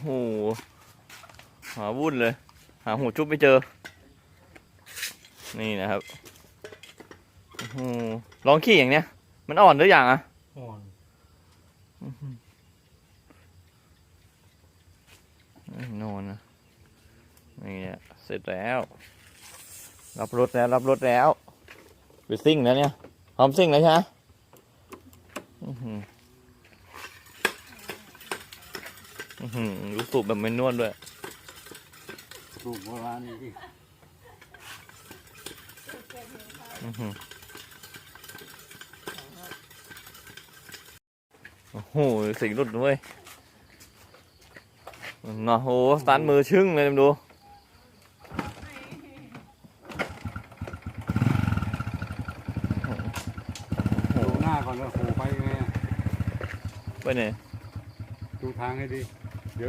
โห หาวุ่นเลย หาหัวจุ๊บไม่เจอ นี่นะครับโอ้โหลองขี่อย่างเนี้ย มันอ่อนหรือยังอะอ่อนแน่นอนนะนี่เนี่ยเสร็จแล้ว รับรถแล้ว รับรถแล้วไปซิ่งแล้วเนี่ยพร้อมซิ่งแล้วใช่ไหมอื้อหืออื้อหือ ลูกสูบแบบไม่นวดด้วยสูบโบราณนี่ดิอื้อหือโอ้โหสิ่งรุดด้วยน่ะโหสันมือชึ่งเลยดูดูหน้าก่อนว่าโหไปยังไงอะไปไหนดูทางให้ดี เดี๋ย